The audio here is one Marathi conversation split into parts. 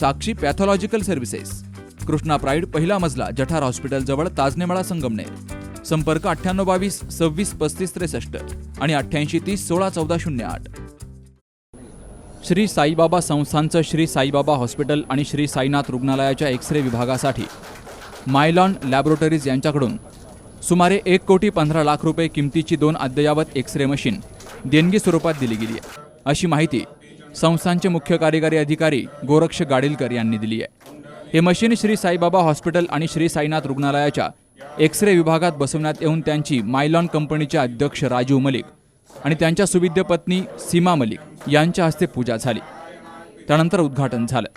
Sakshi pathological services Krishna pride पहिला मजला जठार हॉस्पिटलजवळ ताजनेमाळा संगमनेर. संपर्क अठ्ठ्याण्णव बावीस सव्वीस पस्तीस त्रेसष्ट आणि अठ्ठ्याऐंशी तीस सोळा चौदा शून्य आठ. श्री साईबाबा संस्थांचं श्री साईबाबा हॉस्पिटल आणि श्री साईनाथ रुग्णालयाच्या एक्स रे विभागासाठी मायलॉन लॅबोरेटरीज यांच्याकडून सुमारे एक कोटी पंधरा लाख रुपये किमतीची दोन अद्ययावत एक्स रे मशीन देणगी स्वरूपात दिली गेली आहे. अशी माहिती संस्थांचे मुख्य कार्यकारी अधिकारी गोरक्ष गाडीलकर यांनी दिली आहे. हे मशीन श्री साईबाबा हॉस्पिटल आणि श्री साईनाथ रुग्णालयाच्या एक्स रे विभागात बसवण्यात येऊन त्यांची मायलॉन कंपनीचे अध्यक्ष राजीव मलिक आणि त्यांच्या सुविद्य पत्नी सीमा मलिक यांच्या हस्ते पूजा झाली. त्यानंतर उद्घाटन झालं.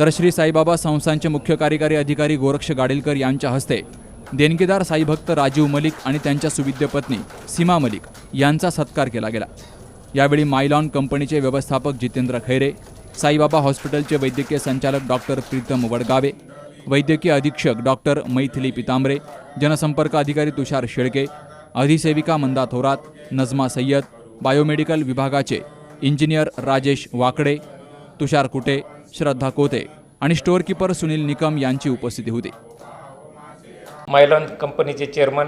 तर श्री साईबाबा संस्थांचे मुख्य कार्यकारी अधिकारी गोरक्ष गाडीलकर यांच्या हस्ते देणगीदार साईभक्त राजीव मलिक आणि त्यांच्या सुविद्य पत्नी सीमा मलिक यांचा सत्कार केला गेला. यावेळी मायलॉन कंपनीचे व्यवस्थापक जितेंद्र खैरे साईबाबा हॉस्पिटलचे वैद्यकीय संचालक डॉक्टर प्रीतम वडगावे वैद्यकीय अधीक्षक डॉक्टर मैथिली पितांबरे जनसंपर्क अधिकारी तुषार शेळके अधिसेविका मंदा थोरात नजमा सय्यद बायोमेडिकल विभागाचे इंजिनियर राजेश वाकडे तुषार कुटे श्रद्धा कोते आणि स्टोअरकीपर सुनील निकम यांची उपस्थिती होती. मायलॉन कंपनीचे चेअरमन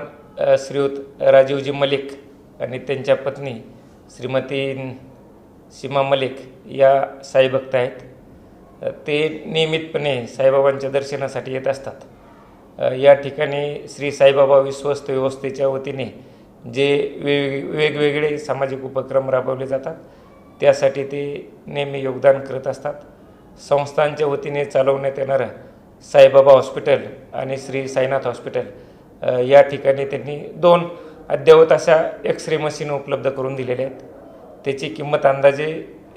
श्रीयुत राजीवजी मलिक आणि त्यांच्या पत्नी श्रीमती सीमा मलिक या साईभक्त आहेत. ते नियमितपणे साईबाबांच्या दर्शनासाठी येत असतात. या ठिकाणी श्री साईबाबा विश्वस्त व्यवस्थेच्या वतीने जे वेग वेगवेगळे सामाजिक उपक्रम राबवले जातात त्यासाठी ते नेहमी योगदान करत असतात. संस्थांच्या वतीने चालवण्यात येणारं साईबाबा हॉस्पिटल आणि श्री साईनाथ हॉस्पिटल या ठिकाणी त्यांनी दोन अद्ययावत अशा एक्स रे मशीन उपलब्ध करून दिलेल्या आहेत. त्याची किंमत अंदाजे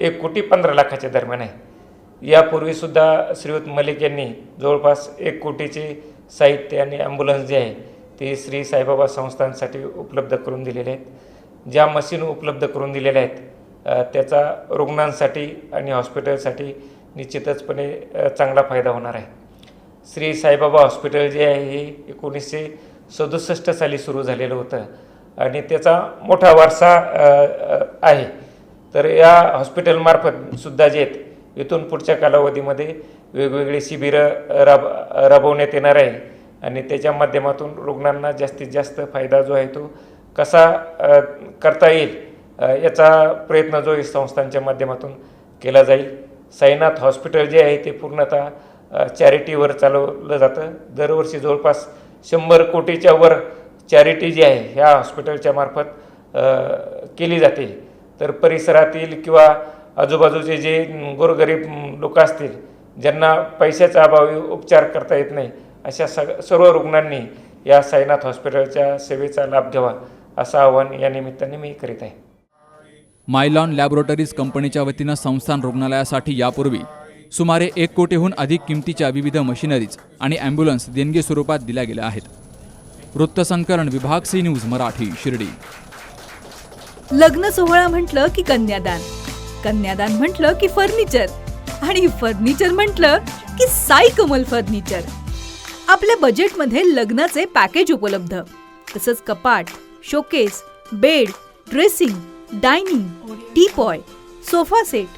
एक कोटी पंधरा लाखाच्या दरम्यान आहे. यापूर्वीसुद्धा श्रीयुत मलिक यांनी जवळपास एक कोटीचे साहित्य आणि ॲम्ब्युलन्स जे आहे ते श्री साईबाबा संस्थांसाठी उपलब्ध करून दिलेले आहेत. ज्या मशीन उपलब्ध करून दिलेल्या आहेत त्याचा रुग्णांसाठी आणि हॉस्पिटलसाठी निश्चितचपणे चांगला फायदा होणार आहे. श्री साईबाबा हॉस्पिटल जे आहे हे एकोणीसशे सदुसष्ट साली सुरू झालेलं होतं. आणि त्याचा मोठा वारसा आहे. तर या हॉस्पिटलमार्फत सुद्धा जे आहेत इथून पुढच्या कालावधीमध्ये वेगवेगळी शिबिरं राब राबवण्यात येणार आहे. आणि त्याच्या माध्यमातून रुग्णांना जास्तीत जास्त फायदा जो आहे तो कसा करता येईल याचा प्रयत्न जो संस्थांच्या माध्यमातून केला जाईल. साईनाथ हॉस्पिटल जे आहे ते पूर्णतः चॅरिटीवर चालवलं जातं. दरवर्षी जवळपास शंभर कोटीच्या वर चॅरिटी जी आहे ह्या हॉस्पिटलच्या मार्फत केली जाते. तर परिसरातील किंवा आजूबाजूचे जे गोरगरीब लोक असतील ज्यांना पैशाचा अभावी उपचार करता येत नाही अशा सग सर्व रुग्णांनी या साईनाथ हॉस्पिटलच्या सेवेचा लाभ घ्यावा असं आवाहन या निमित्ताने मी करीत आहे. मायलॉन लॅबोरेटरीज कंपनीच्या वतीनं संस्थान रुग्णालयासाठी यापूर्वी सुमारे एक कोटीहून अधिक किमतीच्या विविध मशिनरीज आणि अँब्युलन्स देणगी स्वरूपात दिल्या गेल्या आहेत. वृत्तसंकलन विभाग सी न्यूज मराठी शिर्डी. लग्न सोहळा म्हटलं की कन्यादान. कन्यादान म्हटलं की फर्निचर. आणि फर्निचर म्हटलं की साई कमल फर्निचर. आपल्या बजेटमध्ये लग्नाचे पॅकेज उपलब्ध. तसंच कपाट showcase bed dressing dining teapoy sofa set